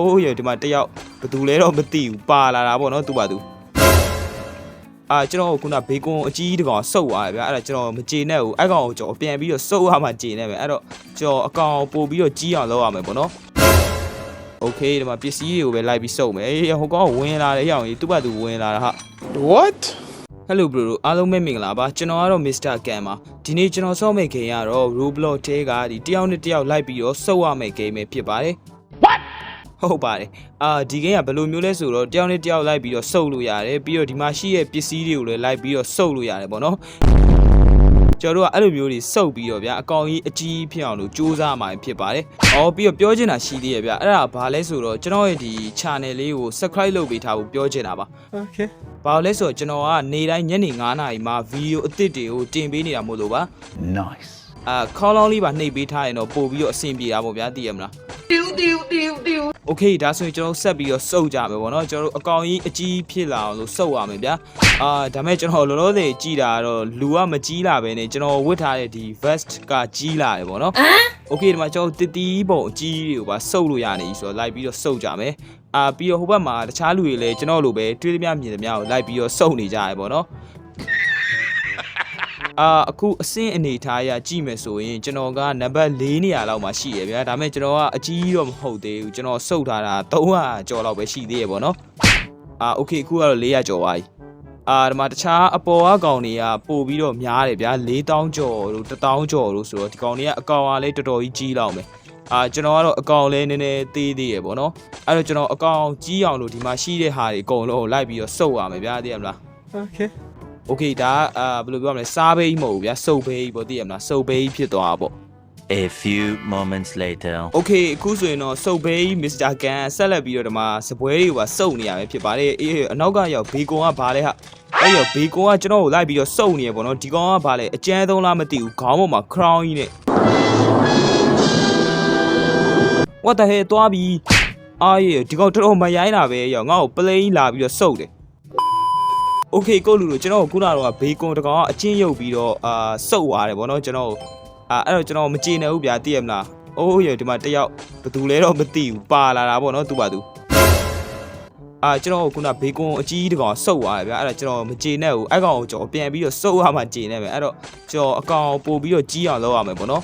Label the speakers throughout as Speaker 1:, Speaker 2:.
Speaker 1: အိုးရဒီမှာတယောက်ဘယ်သူလဲတော့မသိဘူးပါလာတာပေါ့နော်သူ့ပါသူအာကျွန်တော်ခုနဘေကွန်အကြီးတကောင်စုပ်သွားတယ်ဗျာအဲ့ဒါကျွန်တော်မကြေနဲ့ဘူးအဲ့ကောင်ကိုကျွန်တော်ပြန်ပြီးတော့စုပ်ရမှကြေနေမယ်အဲ့တော့ကျွန်တော်အကောင်ပို့ပြီးတော့ကြီးအောင်လုပ်ရမယ်ပေါ့နော်โอเคဒီမှာပစ္စည်းတွေကိုပဲလိုက်ပြီးစုပ်မယ်အေးဟိုကောင်ကဝင်လာတယ်ရအောင်ကြီးသူ့ဘာသူဝင်လာတာဟာ
Speaker 2: What?
Speaker 1: Hello bro တို့အားလုံးပဲမင်္ဂလာပါကျွန်တော်ကတော့ Mr. Cam ပါဒီနေ့ကျွန်တော်ဆော့မယ့် game ကတော့ Roblox ထဲကဒီတယောက်နဲ့တယောက်လိုက်ပြီးတော့စုပ်ရမယ့် game ပဲဖြစ်ပါတယ် What ဟုတ်ပါတယ်အာဒီ game ကဘယ်လိုမျိုးလဲဆိုတော့တယောက်နဲ့တယောက်လိုက်ပြီးတော့စုပ်လို့ရတယ်ပြီးတော့ဒီမှာရှိတဲ့ပစ္စည်းတွေကိုလည်းလိုက်ပြီးတော့စုပ်လို့ရတယ်ပေါ့နော်ကျွန်တော်တို့ကအဲ့လိုမျိုးတွေစုပ်ပြီးတော့ဗျာအကောင်ကြီးအကြီးဖြစ်အောင်လို့စူးစမ်းမှာဖြစ်ပါတယ်။အော်ပြီးတော့ပြောချင်တာရှိသေးရဲ့ဗျာအဲ့ဒါဘာလဲဆိုတော့ကျွန်တော်ရဲ့ဒီ channel လေးကို subscribe လုပ်ပေးထားဖို့ပြောချင်တာပါ
Speaker 2: Okay.
Speaker 1: ။ဘာလို့လဲဆိုတော့ကျွန်တော်ကနေတိုင်းညနေ9နာရီမှာဗီဒီယိုအသစ်တွေကိုတင်ပေးနေတာမို့လို့ပါ
Speaker 3: Nice.
Speaker 1: ။အာခေါင်းလောင်းလေးပါနှိပ်ပေးထားရင်တော့ပို့ပြီးတော့အဆင်ပြေတာပေါ့ဗျာသိရမလား။ တီူတီူတီူတီူ Okay ဒါဆိုရင်ကျွန်တော်ဆက်ပြီးတော့စုပ်ကြမယ်ပေါ့နော်ကျွန်တော်တို့အကောင်ကြီးအကြီးဖြစ်လာအောင်လို့စုပ်ရမယ်ဗျာ။အာဒါမဲ့ကျွန်တော်လောလောဆယ်ကြည်တာကတော့လူကမကြီးလာပဲねကျွန်တော်ဝတ်ထားတဲ့ဒီ vest ကကြီးလာတယ်ပေါ့နော်။ Okay ဒီမှာကျွန်တော်တတီးပုံအကြီးတွေကိုပါစုပ်လို့ရနေပြီဆိုတော့လိုက်ပြီးတော့စုပ်ကြမယ်။အာပြီးတော့ဟိုဘက်မှာတခြားလူတွေလည်းကျွန်တော်လိုပဲတွေးသမျှမြင်သမျှကိုလိုက်ပြီးတော့စုပ်နေကြရပေါ့နော်။ အာအခုအဆင့်အနေထားအရကြည့်မယ်ဆိုရင်ကျွန်တော်ကနံပါတ်၄နေရာလောက်မှာရှိရဗျာဒါပေမဲ့ကျွန်တော်ကအကြီးတော့မဟုတ်သေးဘူးကျွန်တော်စုပ်ထားတာ300ကျော်လောက်ပဲရှိသေးရပေါ့နော်အာโอเคအခုကတော့400ကျော်ပါပြီအာဒီမှာတခြားအပေါ်အကောင်တွေကပို့ပြီးတော့များတယ်ဗျာ4000ကျော်လို့1000ကျော်လို့ဆိုတော့ဒီကောင်တွေကအကောင်ကလည်းတော်တော်ကြီးကြီးလောက်မယ်အာကျွန်တော်ကတော့အကောင်လည်းနည်းနည်းသေးသေးရပေါ့နော်အဲ့တော့ကျွန်တော်အကောင်ကြီးအောင်လို့ဒီမှာရှိတဲ့ဟာတွေအကုန်လုံးကိုလိုက်ပြီးတော့စုပ်ရမယ်ဗျာသိရမလား
Speaker 2: Okay.
Speaker 1: โอเคဒါကအာဘယ်လိုပြောမလဲစားဘေးမဟုတ်ဘူးဗျာစုပ်ဘေးပေါ့သိရမလားစုပ်ဘေးဖြစ်သွားတာပေါ့
Speaker 3: A few moments later.
Speaker 1: โอเคအခုဆိုရင်တော့စုပ်ဘေးမစ္စတာကန်ဆက်လက်ပြီးတော့ဒီမှာစပွဲတွေကိုပါစုပ်နေရမယ်ဖြစ်ပါတယ်အေးအနောက်ကရောက်ဘေကွန်ကဘာလဲဟာအဲ့ရောဘေကွန်ကကျွန်တော်ကိုလိုက်ပြီးတော့စုပ်နေရပေါ့နော်ဒီကောင်ကဘာလဲအကျန်းသုံးလားမသိဘူးခေါင်းပေါ်မှာ crown ကြီးနဲ့ what the hell သွားပြီအားရဒီကောင်တော်တော်မရိုင်းတာပဲရောငါ့ကို plane လာပြီးတော့စုပ်တယ် โอเคကိုလူလူကျွန်တော်ခုနကတော့ဘေကွန်တကောင်ကအချင်းရုပ်ပြီးတော့အာစုပ်သွားတယ်ဗောနော်ကျွန်တော်အာအဲ့တော့ကျွန်တော်မကြည်နေဘူးဗျာသိရမလားအိုးရဒီမှာတယောက်ဘယ်သူလဲတော့မသိဘူးပါလာတာဗောနော်သူပါသူအာကျွန်တော်ခုနဘေကွန်အကြီးတကောင်စုပ်သွားတယ်ဗျာအဲ့ဒါကျွန်တော်မကြည်နဲ့ဘူးအဲ့ကောင်ကိုကျွန်တော်ပြန်ပြီးတော့စုပ်ရမှကြည်နေမယ်အဲ့တော့ကျွန်တော်အကောင်ပို့ပြီးတော့ကြီးအောင်လုပ်ရမယ်ဗောနော်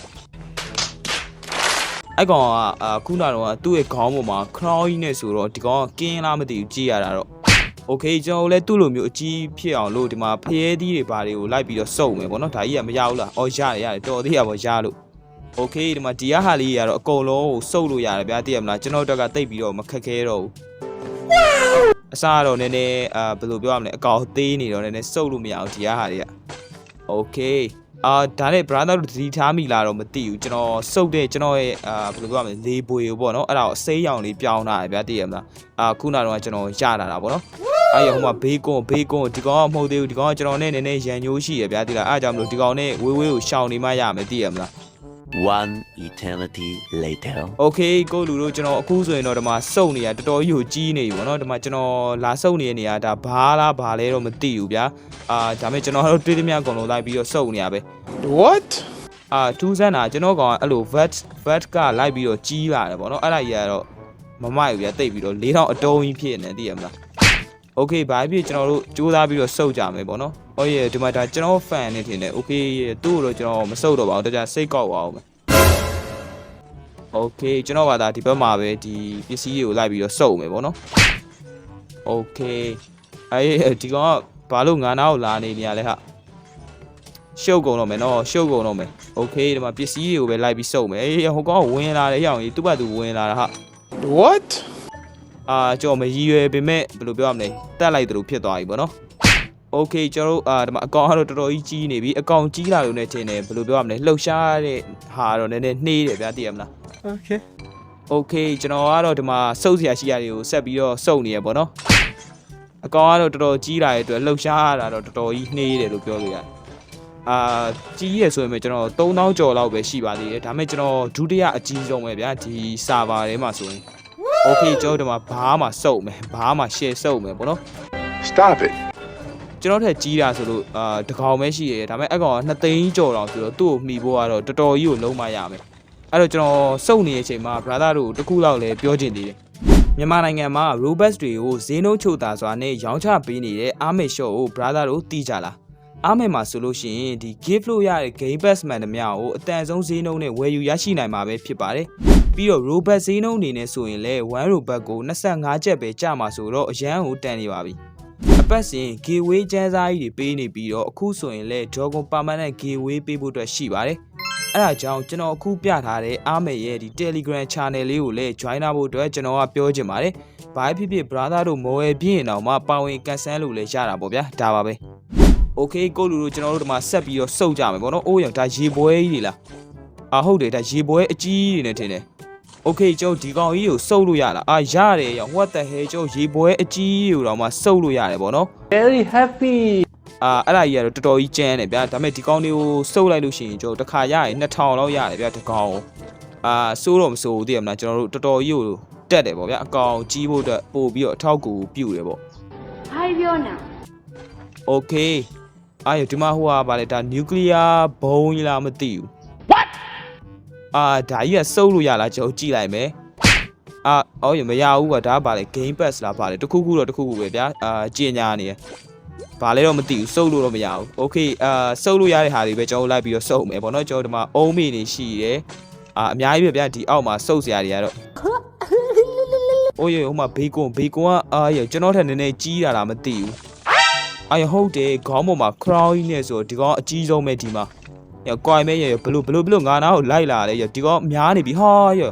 Speaker 1: အဲ့ကောင်ကအာခုနကတော့သူ့ရဲ့ခေါင်းပေါ်မှာ crown ကြီးနဲ့ဆိုတော့ဒီကောင်ကကင်းလားမသိဘူးကြီးရတာတော့ โอเคကျွန်တော်လည်းသူ့လိုမျိုးအကြီးဖြစ်အောင်လို့ဒီမှာဖျဲသီးတွေဘာတွေကိုလိုက်ပြီးတော့စုပ်မယ်ပေါ့နော်ဒါကြီးကမရဘူးလားအော်ရတယ်ရတယ်တော်သေးရပါရလို့โอเคဒီမှာဒီရဟာလေးကတော့အကုန်လုံးကိုစုပ်လို့ရတယ်ဗျာသိရမလားကျွန်တော်တို့ကတိတ်ပြီးတော့မခက်ခဲတော့ဘူးအစားကတော့နည်းနည်းအာဘယ်လိုပြောရမလဲအကောင်သေးနေတော့နည်းနည်းစုပ်လို့မရအောင်ဒီရဟာတွေကโอเค အာဒါနဲ့ brother တို့သတိထားမိလားတော့မသိဘူးကျွန်တော်စုပ်တဲ့ကျွန်တော်ရဲ့အာဘယ်လိုပြောရမလဲလေးပွေကိုပေါ့နော်အဲ့ဒါကိုအစိမ်းရောင်လေးပြောင်းတာဗျာသိရမလားအာခုနကတော့ကျွန်တော်ရလာတာပေါ့နော်အဲ့ရဟိုမှာဘေးကွန်ဘေးကွန်ဒီကောင်ကမဟုတ်သေးဘူးဒီကောင်ကကျွန်တော်နဲ့နည်းနည်းရန်ညိုးရှိရဗျာတိလားအားကြောင့်မလို့ဒီကောင်နဲ့ဝေးဝေးကိုရှောင်နေမှရမယ်သိရမလား
Speaker 3: one eternity later
Speaker 1: okay ကိုလူတို့ကျွန်တော်အခုဆိုရင်တော့ဒီမှာစုံနေရတော်တော်ကြီးကိုကြီးနေပြီဗောနော်ဒီမှာကျွန်တော်လာစုံနေတဲ့နေရာဒါဘာလားဘာလဲတော့မသိဘူးဗျာအာဒါမဲ့ကျွန်တော်တို့တွေးသမျှအကုန်လုံးလိုက်ပြီးတော့စုံနေရပဲ
Speaker 2: what
Speaker 1: အာထူးဆန်းတာကျွန်တော်ကောင်အဲ့လို vat vat ကလိုက်ပြီးတော့ကြီးလာတယ်ဗောနော်အဲ့ဒါကြီးကတော့မမိုက်ဘူးဗျာတိတ်ပြီးတော့၄000အတုံးကြီးဖြစ်နေတယ်သိရမလား โอเคဘာဖြစ်ကျွန်တော်တို့စူးစမ်းပြီးတော့စုပ်ကြမယ်ဗောနော်ဟုတ်ရဲ့ဒီမှာဒါကျွန်တော် fan နေထင်တယ်โอเคသူ့ကိုတော့ကျွန်တော်မစုပ်တော့ပါဘူးတခြားစိတ်ကောက်ပါအောင်မယ်โอเคကျွန်တော်ကဒါဒီဘက်မှာပဲဒီပစ္စည်းတွေကိုလိုက်ပြီးတော့စုပ်မယ်ဗောနော်โอเคအဲ့ဒီကောင်ကဘာလို့ငါနာကိုလာနေနေရလဲဟာ ရှုပ်ကုန်တော့မယ်နော်ရှုပ်ကုန်တော့မယ်โอเคဒီမှာပစ္စည်းတွေကိုပဲလိုက်ပြီးစုပ်မယ်အေးဟိုကောင်ကဝင်လာတယ်ရအောင်ကြီးသူ့ဘက်သူဝင်လာတာဟာ
Speaker 2: What?
Speaker 1: အာကြော်မရည်ရွယ်ပေမဲ့ဘယ်လိုပြောရမလဲတက်လိုက်တယ်လို့ဖြစ်သွားပြီပေါ့နော်โอเคကျွန်တော်တို့အာဒီမှာအကောင်ကတော့တော်တော်ကြီးကြီးနေပြီအကောင်ကြီးလာလို့နဲ့ထင်တယ်ဘယ်လိုပြောရမလဲလှုပ်ရှားတဲ့ဟာတော့နည်းနည်းနှေးတယ်ဗျာသိရမလား
Speaker 2: Okay.
Speaker 1: โอเคကျွန်တော်ကတော့ဒီမှာစုပ်စရာရှိရတွေကိုဆက်ပြီးတော့စုပ်နေရပေါ့နော်အကောင်ကတော့တော်တော်ကြီးလာတဲ့အတွက်လှုပ်ရှားရတာတော့တော်တော်ကြီးနှေးတယ်လို့ပြောလို့ရတယ်အာကြီးရဆိုရင်ပဲကျွန်တော်3000ကျော်လောက်ပဲရှိပါသေးတယ်ဒါပေမဲ့ကျွန်တော်ဒုတိယအကြီးဆုံးပဲဗျာဒီစာဗာထဲမှာဆိုရင် โอเคကျွန်တော်ဒီမှာဘားမှာစုပ်မယ်ဘားမှာ share စုပ်မယ်ပေါ့နော်
Speaker 2: Stop it.
Speaker 1: ကျွန်တော်ထက်ကြီးတာဆိုလို့အာတကောင်ပဲရှိရတယ်ဒါပေမဲ့အကောင်က2သိန်းကျော်တောင်ဆိုတော့သူ့ကိုမှီဖို့ကတော့တော်တော်ကြီးကိုလုံးမရမယ်အဲ့တော့ကျွန်တော်စုပ်နေတဲ့အချိန်မှာ brother တို့တခုလောက်လည်းပြောချင်သေးတယ် မြန်မာနိုင်ငံမှာ Robux တွေကိုဈေးနှုန်းချိုတာစွာနဲ့ရောင်းချပေးနေတဲ့ Armit Shop ကို brother တို့တီးကြလား Armit မှာဆိုလို့ရှိရင်ဒီ gift လို့ရတဲ့ game pass မှန်သမျှကိုအတန်ဆုံးဈေးနှုန်းနဲ့ဝယ်ယူရရှိနိုင်မှာပဲဖြစ်ပါတယ် ပြီးတော့ Robux ဈေးနှုန်းအနေနဲ့ဆိုရင်လည်း1 Robux ကို25ကျပ်ပဲကျမှာဆိုတော့အရန်ကိုတန်နေပါပြီအပတ်စဉ် giveaway ကျန်းစားကြီးတွေပေးနေပြီးတော့အခုဆိုရင်လည်း Dragon Permanent giveaway ပေးဖို့အတွက်ရှိပါတယ်အဲ့ဒါကြောင့်ကျွန်တော်အခုပြထားတဲ့အားမယ်ရဲ့ဒီ Telegram channel လေးကိုလည်း join ဖို့အတွက်ကျွန်တော်ကပြောချင်ပါတယ်။ဘာဖြစ်ဖြစ် brother တို့မော်ဝယ်ပြည့်ရင်တော့မှပါဝင်ကန်ဆန်းလို့လည်းရတာပေါ့ဗျာ။ဒါပါပဲ။ Okay ကိုလူတို့ကျွန်တော်တို့ဒီမှာဆက်ပြီးတော့စုပ်ကြမယ်ပေါ့နော်။အိုးရောင်ဒါရေပွဲကြီးတွေလား။အာဟုတ်တယ်ဒါရေပွဲအကြီးကြီးတွေနဲ့ထင်တယ်။ Okay ကျွန်တော်ဒီကောင်ကြီးကိုစုပ်လို့ရလား။အာရတယ်ရော what the hell ကျွန်တော်ရေပွဲအကြီးကြီးကိုတော့မှစုပ်လို့ရတယ်ပေါ့နော်။
Speaker 4: very happy
Speaker 1: အာအဲ့ဒါကြီးကတော့တော်တော်ကြီးကျန်းတယ်ဗျာဒါပေမဲ့ဒီကောင်းလေးကိုစုပ်လိုက်လို့ရှိရင်ကျွန်တော်တစ်ခါရရင်2000လောက်ရတယ်ဗျာဒီကောင်းကိုအာစိုးတော့မစိုးဘူးသိရမလားကျွန်တော်တို့တော်တော်ကြီးကိုတက်တယ်ပေါ့ဗျာအကောင်ကြီးဖို့အတွက်ပို့ပြီးတော့အထောက်ကူပြုတယ်ပေါ့
Speaker 5: ဘာပြောနေ
Speaker 1: โอเคအာရဒီမှာဟိုဟာဗာလေဒါနျူကလ িয়ার ဘုံကြီးလားမသိဘူး what အာဒါကြီးကစုပ်လို့ရလားကျွန်တော်ကြည့်လိုက်မယ်အာအော်ရမရဘူးကွာဒါကဗာလေ game pass လားဗာလေတခုခုတော့တခုခုပဲဗျာအာကျင်ညာနေရ ဘာလဲတော့မသိဘူးစုပ်လို့တော့မရဘူးโอเคအာစုပ်လို့ရတဲ့ဟာတွေပဲကျွန်တော်လိုက်ပြီးတော့စုပ်မယ်ပေါ့နော်ကျွန်တော်ဒီမှာအုံးမေနေရှိတယ်အာအများကြီးပဲဗျာဒီအောက်မှာစုပ်စရာတွေကတော့အိုးရဟိုမှာဘေကွန်ဘေကွန်ကအာရကျွန်တော်ထက်နည်းနည်းကြီးတာလားမသိဘူးအာရဟုတ်တယ်ခေါင်းပေါ်မှာ crown ကြီးနဲ့ဆိုဒီကောင်အကြီးဆုံးပဲဒီမှာ ယောကွိုင်မဲယောဘလို့ဘလို့ဘလို့ငါနာကိုလိုက်လာတယ်ယောဒီကောင်များနေပြီဟာယော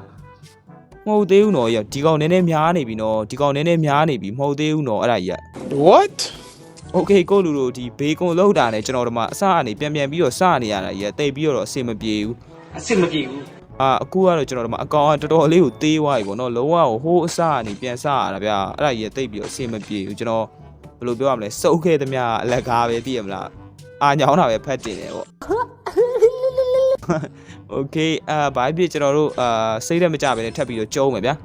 Speaker 1: မဟုတ်သေးဘူးနော်ယောဒီကောင်နည်းနည်းများနေပြီနော်ဒီကောင်နည်းနည်းများနေပြီမဟုတ်သေးဘူးနော်အဲ့ဒါကြီးက
Speaker 2: what
Speaker 1: okay ကိုလူတို့ဒီဘေကွန်လောက်တာနဲ့ကျွန်တော်တို့မှအစအနေပြန်ပြန်ပြီးတော့စနေရတာကြီးတိတ်ပြီးတော့အဆင်မပြေဘူး
Speaker 4: အဆင်မပြေဘူး
Speaker 1: အာအခုကတော့ကျွန်တော်တို့မှအကောင်ကတော်တော်လေးကိုသေးသွားပြီပေါ့နော်လုံးဝဟိုးအစအနေပြန်စရတာဗျအဲ့ဒါကြီးတိတ်ပြီးတော့အဆင်မပြေဘူးကျွန်တော်ဘယ်လိုပြောရမလဲစုပ်ခဲ့သမျှအလက်ကားပဲသိရမလားအာညောင်းတာပဲဖတ်တင်တယ်ပေါ့ โอเคအာဘာဖြစ်ကျွန်တော်တို့အာစိတ်ရက်မကြပဲနဲ့ထပ်ပြီးတော့ကျုံးမယ်ဗျာ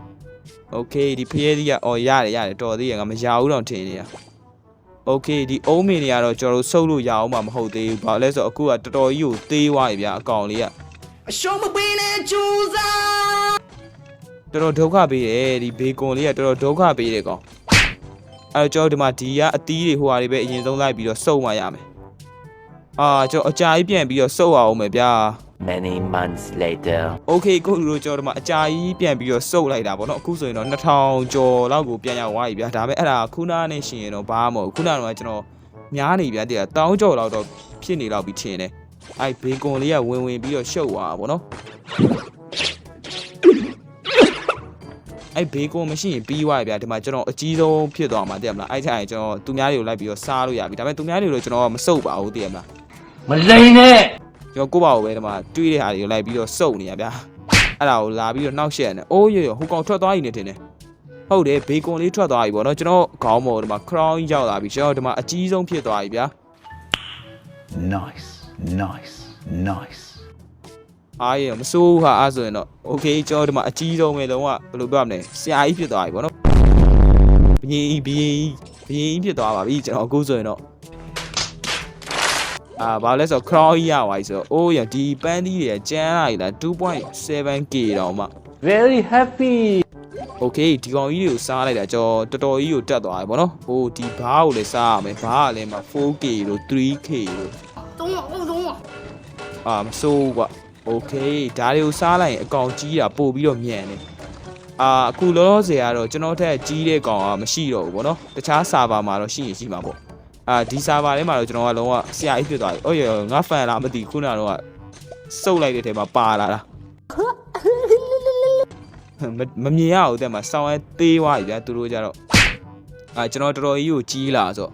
Speaker 1: โอเคဒီဖျဲသီးကအော်ရတယ်ရတယ်တော်သေးရငါမရဘူးတော့ထင်နေရ โอเคဒီအုံးမင်းတွေကတော့ကျွန်တော်တို့ဆုပ်လို့ရအောင်မှမဟုတ်သေးဘူးဘာလို့လဲဆိုတော့အခုကတော်တော်ကြီးကိုသေးသွားပြီဗျာအကောင်လေးကအရှုံးမပေးနဲ့ကြိုးစားတော်တော်ဒုက္ခပေးတယ်ဒီဘေကွန်လေးကတော်တော်ဒုက္ခပေးတယ်ကောင်အဲတော့ကျွန်တော်ဒီမှာဒီကအသီးတွေဟိုဟာတွေပဲအရင်ဆုံးလိုက်ပြီးတော့စုပ်မှရမယ်အာကျွန်တော်အကြာကြီးပြန်ပြီးတော့စုပ်အောင်မယ်ဗျာ
Speaker 3: many months later
Speaker 1: okay ကိုလူကျော်တို့မှာအကြာကြီးပြန်ပြီးတော့စုပ်လိုက်တာဗောနော်အခုဆိုရင်တော့2000ကျော်လောက်ကိုပြန်ရောက်သွားပြီဗျာဒါပေမဲ့အဲ့ဒါခုနနဲ့ရှင်ရင်တော့ဘာမှမဟုတ်ခုနကတော့ကျွန်တော်များနေဗျာတည်းတောင်းကျော်လောက်တော့ဖြစ်နေလောက်ပြီးထင်တယ်အဲ့ဘေကွန်လေးကဝင်ဝင်ပြီးတော့ရှုပ်သွားတာဗောနော်အဲ့ဘေကွန်မရှိရင်ပြီးသွားပြီဗျာဒီမှာကျွန်တော်အကြီးဆုံးဖြစ်သွားမှာတည်းမလားအဲ့ချိန်ကျွန်တော်သူများတွေကိုလိုက်ပြီးတော့စားလို့ရပြီဒါပေမဲ့သူများတွေကိုတော့ကျွန်တော်ကမစုပ်ပါဘူးတည်းမလား
Speaker 4: မလိန်နဲ့
Speaker 1: ကျွန်တော်ကိုယ့်ဘာကိုပဲဒီမှာတွေးတဲ့ဟာတွေကိုလိုက်ပြီးတော့စုပ်နေရဗျာအဲ့ဒါကိုလာပြီးတော့နှောက်ရှက်နေအိုးရရဟိုကောင်ထွက်သွားပြီနေတင်တယ်ဟုတ်တယ်ဘေကွန်လေးထွက်သွားပြီပေါ့နော်ကျွန်တော်ခေါင်းပေါ်ဒီမှာ crown ရောက်လာပြီကျွန်တော်ဒီမှာအကြီးဆုံးဖြစ်သွားပြီဗျာ
Speaker 3: Nice, nice, nice.
Speaker 1: အားရမစိုးဘူးဟာအဲ့ဆိုရင်တော့ okay ကျွန်တော်ဒီမှာအကြီးဆုံးပဲလုံးဝဘယ်လိုပြောရမလဲဆရာကြီးဖြစ်သွားပြီပေါ့နော်ဘယင်းဘယင်းဘယင်းဖြစ်သွားပါပြီကျွန်တော်အခုဆိုရင်တော့ အာဘာလဲဆိုတော့ crown ကြီးရပါပြီဆိုတော့အိုးရဒီပန်းသီးတွေကကျန်းလာပြီလား 2.7k တောင်မှ
Speaker 4: very happy
Speaker 1: okay ဒီကောင်ကြီးတွေကိုစားလိုက်တာကျွန်တော်တော်တော်ကြီးကိုတက်သွားတယ်ဗောနော်ဟိုဒီဘားကိုလည်းစားရမယ်ဘားကလည်းမှ 4k လို့ 3k လို့
Speaker 5: တုံးအောင်တုံးအောင်
Speaker 1: အာမဆိုးကွာ okay ဒါတွေကိုစားလိုက်ရင်အကောင်ကြီးတာပို့ပြီးတော့မြန်တယ်အာအခုလောလောဆယ်ကတော့ကျွန်တော်ထက်ကြီးတဲ့ကောင်ကမရှိတော့ဘူးဗောနော်တခြားဆာဗာမှာတော့ရှိရင်ရှိမှာပေါ့ အာဒီဆာဗာထဲမှာတော့ကျွန်တော်ကလုံးဝဆရာကြီးဖြစ်သွားပြီအော်ရငါဖန်လားမသိဘူးခုနကတော့စုပ်လိုက်တဲ့ထဲမှာပါလာတာ မမမြင်ရဘူးတဲ့မှာစောင်းရဲသေးသွားပြီဗျာသူတို့ကြတော့အာကျွန်တော်တော်တော်ကြီးကိုကြီးလာဆိုတော့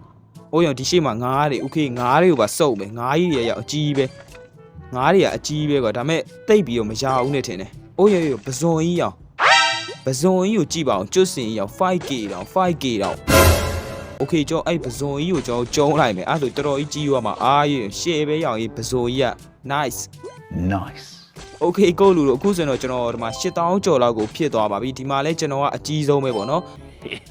Speaker 1: အိုးရောဒီရှိမှငားတွေโอเคငားတွေကိုပါစုပ်မယ်ငားကြီးတွေရောက်အကြီးပဲငားတွေကအကြီးပဲကွာဒါမဲ့တိတ်ပြီးတော့မရဘူးနဲ့ထင်တယ်အိုးရောရောပဇွန်ကြီးအောင်ပဇွန်ကြီးကိုကြည့်ပါအောင်ကျွတ်စင်ကြီးအောင် 5K တောင် 5K တောင် โอเคကျွန်တော်အဲ့ပဇွန်ကြီးကိုကျွန်တော်ကျုံးလိုက်မယ်အဲ့ဒါဆိုတော်တော်ကြီးကြီးသွားမှာအားရရှေ့ပဲရောက်ရင်ပဇွန်ကြီးက nice
Speaker 3: Nice.
Speaker 1: โอเคကိုလူတို့အခုဆိုရင်တော့ကျွန်တော်ဒီမှာ8000ကျော်လောက်ကိုဖြစ်သွားပါပြီဒီမှာလဲကျွန်တော်ကအကြီးဆုံးပဲပေါ့နော်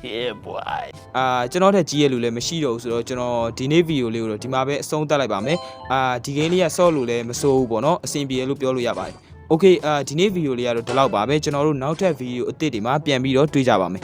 Speaker 3: Yeah, boy.
Speaker 1: အာကျွန်တော်ထက်ကြီးရလူလည်းမရှိတော့ဘူးဆိုတော့ကျွန်တော်ဒီနေ့ဗီဒီယိုလေးကိုတော့ဒီမှာပဲအဆုံးသတ်လိုက်ပါမယ်အာဒီဂိမ်းလေးကဆော့လို့လည်းမစိုးဘူးပေါ့နော်အဆင်ပြေလို့ပြောလို့ရပါတယ် โอเคအာဒီနေ့ဗီဒီယိုလေးကတော့ဒီလောက်ပါပဲကျွန်တော်တို့နောက်ထပ်ဗီဒီယိုအသစ်တွေမှာပြန်ပြီးတော့တွေ့ကြပါမယ်